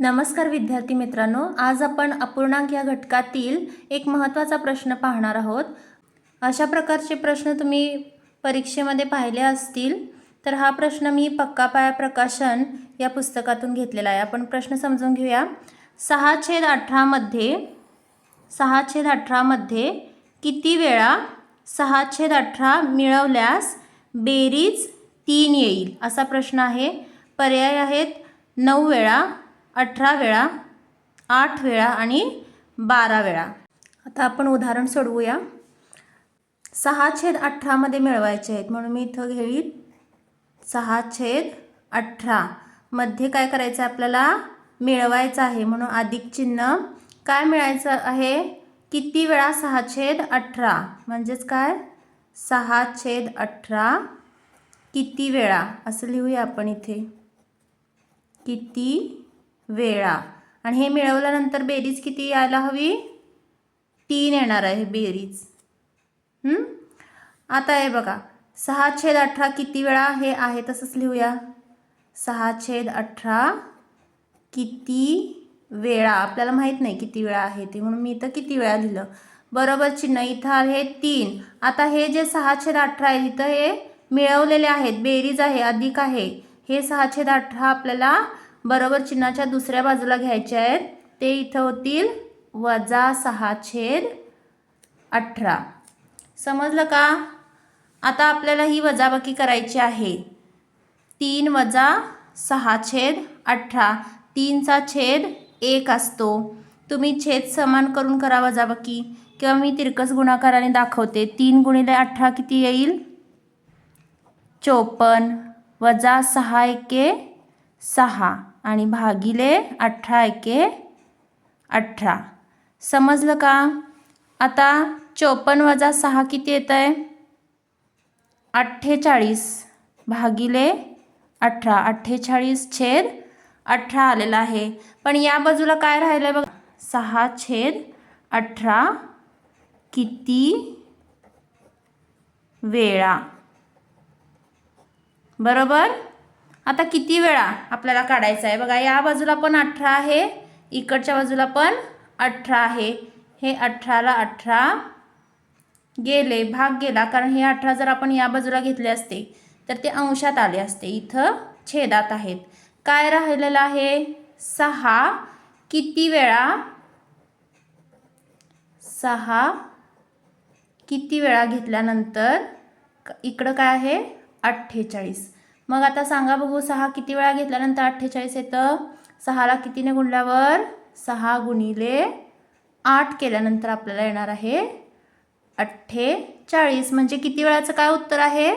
नमस्कार विद्यार्थी मित्रांनो आज आपण अपूर्णांक या घटकातील एक महत्त्वाचा प्रश्न पाहणार आहोत. अशा प्रकारचे प्रश्न तुम्ही परीक्षेमध्ये पाहिले असतील तर हा प्रश्न मी पक्का पाया प्रकाशन या पुस्तकातून घेतलेला आहे. आपण प्रश्न समजून घेऊया. सहा छेद अठरामध्ये सहा छेद अठरामध्ये किती वेळा सहा छेद अठरा मिळवल्यास बेरीज तीन येईल? असा प्रश्न आहे. पर्याय आहेत नऊ वेळा अठरा वेळा आठ वेळा आणि बारा वेळा. आता आपण उदाहरण सोडवूया. सहा छेद अठरामध्ये मिळवायचे आहेत. म्हणून मी इथं घेईल सहा छेद अठरा. मध्ये काय करायचं आहे आपल्याला? मिळवायचं आहे. म्हणून अधिक चिन्ह काय मिळायचं आहे? किती वेळा सहा छेद अठरा? म्हणजेच काय? सहा छेद अठरा किती वेळा? असं लिहूया आपण इथे. किती वेळा. आणि हे मिळवल्यानंतर बेरीज किती यायला हवी? तीन येणार आहे बेरीज. आता हे बघा. सहा छेद अठरा किती वेळा हे आहे तसंच लिहूया. सहा छेद अठरा किती वेळा? आपल्याला माहीत नाही किती वेळा आहे ते म्हणून मी इथं किती वेळा लिहिलं. बरोबर चिन्ह इथं आहे तीन. आता हे जे सहा छेद अठरा आहे इथं हे मिळवलेले आहेत बेरीज आहे अधिक आहे. हे सहा छेद अठरा आपल्याला बरोबर चिन्हाच्या दुसऱ्या बाजूला घ्यायचे आहेत. ते इथं होतील वजा सहा छेद अठरा. समजलं का? आता आपल्याला ही वजाबाकी करायची आहे. तीन वजा सहा छेद अठरा. तीनचा छेद एक असतो. तुम्ही छेद समान करून करा वजाबाकी. किंवा मी तिरकस गुणाकाराने दाखवते. तीन गुणिले अठरा किती येईल? चोपन्न. वजा सहा एके सहा आणि भागिले अठरा एके अठरा. समजलं का? आता चोपन्न वजा सहा किती येत आहे अठ्ठेचाळीस भागिले अठरा. अठ्ठेचाळीस छेद अठरा आलेला आहे. पण या बाजूला काय राहिलं आहे बघ? सहा छेद अठरा किती वेळा? बरोबर? आता किती वेळा आपल्याला काढायचं आहे? बघा या बाजूला पण अठरा आहे. इकडच्या बाजूला पण अठरा आहे. हे अठराला अठरा गेले भाग गेला. कारण हे अठरा जर आपण या बाजूला घेतले असते तर ते अंशात आले असते. इथं छेदात आहेत. काय राहिलेलं आहे? सहा. किती वेळा? सहा. किती वेळा घेतल्यानंतर इकडं काय आहे? अठ्ठेचाळीस. मग आता सांगा बघू सहा किती वेळा घेतल्यानंतर अठ्ठेचाळीस येतं? सहाला कितीने गुणल्यावर सहा गुणिले आठ केल्यानंतर आपल्याला येणार आहे अठ्ठेचाळीस. म्हणजे किती वेळाचं काय उत्तर आहे?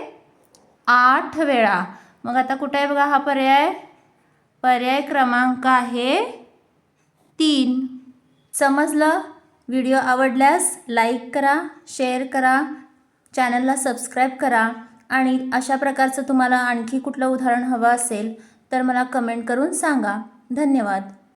आठ वेळा. मग आता कुठं आहे बघा हा पर्याय? पर्याय क्रमांक आहे तीन. समजलं? व्हिडिओ आवडल्यास लाईक करा शेअर करा चॅनलला सबस्क्राईब करा. आणि अशा प्रकारचं तुम्हाला आणखी कुठलं उदाहरण हवं असेल तर मला कमेंट करून सांगा. धन्यवाद.